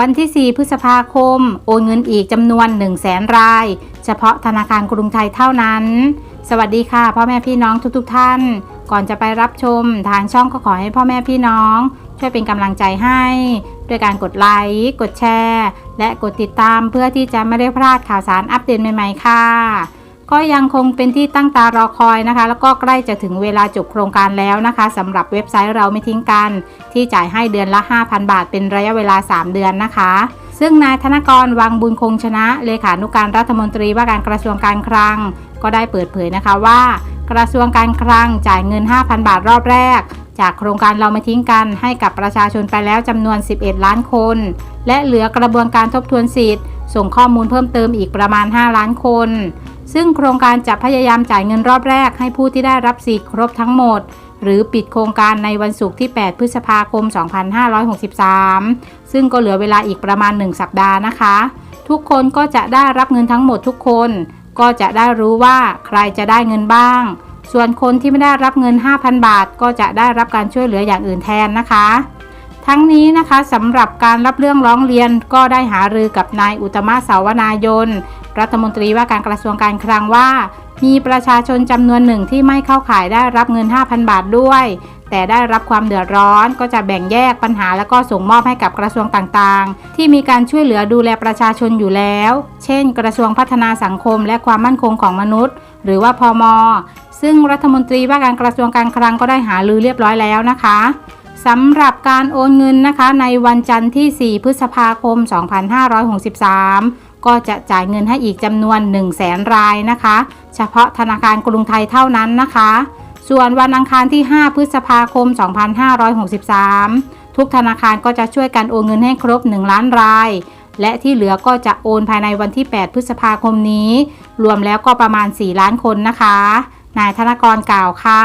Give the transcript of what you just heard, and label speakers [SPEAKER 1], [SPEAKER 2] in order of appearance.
[SPEAKER 1] วันที่ 4 พฤษภาคม โอนเงินอีกจำนวน 1 0 0 0 0แสนราย เฉพาะธนาคารกรุงไทยเท่านั้น สวัสดีค่ะ พ่อแม่พี่น้องทุกๆทท่าน ก่อนจะไปรับชม ทางช่องก็ขอให้พ่อแม่พี่น้อง ช่วยเป็นกำลังใจให้ ด้วยการกดไลค์กดแชร์ และกดติดตามเพื่อที่จะไม่ได้พลาดข่าวสารอัปเดตใหม่ ๆ ค่ะ ก็ยังคงเป็นที่ตั้งตารอคอยนะคะ แล้วก็ใกล้จะถึงเวลาจบโครงการแล้วนะคะสำหรับเว็บไซต์เราไม่ทิ้งกัน ที่จ่ายให้เดือนละ 5,000 บาท เป็นระยะเวลา 3 เดือนนะคะ ซึ่งนายธนกรวังบุญคงชนะ เลขานุการรัฐมนตรีว่าการกระทรวงการคลัง ก็ได้เปิดเผยนะคะว่า กระทรวงการคลังจ่ายเงิน 5,000 บาทรอบแรก จากโครงการเราไม่ทิ้งกันให้กับประชาชนไปแล้วจำนวน 11 ล้านคน และเหลือกระบวนการทบทวนสิทธิ์ ส่งข้อมูลเพิ่มเติมอีกประมาณ 5 ล้านคน ซึ่งโครงการจะพยายามจ่ายเงินรอบแรกให้ผู้ที่ได้รับสิทธิ์ครบทั้งหมด หรือปิดโครงการในวันศุกร์ที่ 8 พฤษภาคม 2563 ซึ่งก็เหลือเวลาอีกประมาณ 1 สัปดาห์นะคะ ทุกคนก็จะได้รับเงินทั้งหมดทุกคน ก็จะได้รู้ว่าใครจะได้เงินบ้าง ส่วนคนที่ไม่ได้รับเงิน 5,000 บาท ก็จะได้รับการช่วยเหลืออย่างอื่นแทนนะคะ ทั้งนี้นะคะสำหรับการรับเรื่องร้องเรียนก็ได้หารือกับนายอุตมะสาวนายน รัฐมนตรีว่าการกระทรวงการคลังว่า มีประชาชนจำนวนหนึ่งที่ไม่เข้าข่ายได้รับเงิน 5,000 บาทด้วย แต่ได้รับความเดือดร้อนก็จะแบ่งแยกปัญหาแล้วก็ส่งมอบให้กับกระทรวงต่างๆ ที่มีการช่วยเหลือดูแลประชาชนอยู่แล้ว เช่น กระทรวงพัฒนาสังคมและความมั่นคงของมนุษย์ หรือว่าพมซึ่งรัฐมนตรีว่าการกระทรวงการคลังก็ได้หารือเรียบร้อยแล้วนะคะ สำหรับการโอนเงินนะคะในวันจันทร์ที่ 4 พฤษภาคม 2563 ก็จะจ่ายเงินให้อีกจำนวน 1 0 0 0 0แสนรายนะคะ เฉพาะธนาคารกรุงไทยเท่านั้นนะคะ ส่วนวันอังคารที่ 5 พฤษภาคม 2563 ทุกธนาคารก็จะช่วยกันโอนเงินให้ครบ 1 ล้านราย และที่เหลือก็จะโอนภายในวันที่ 8 พฤษภาคมนี้ รวมแล้วก็ประมาณ 4 ล้านคนนะคะ นายธนกรกล่าวค่ะ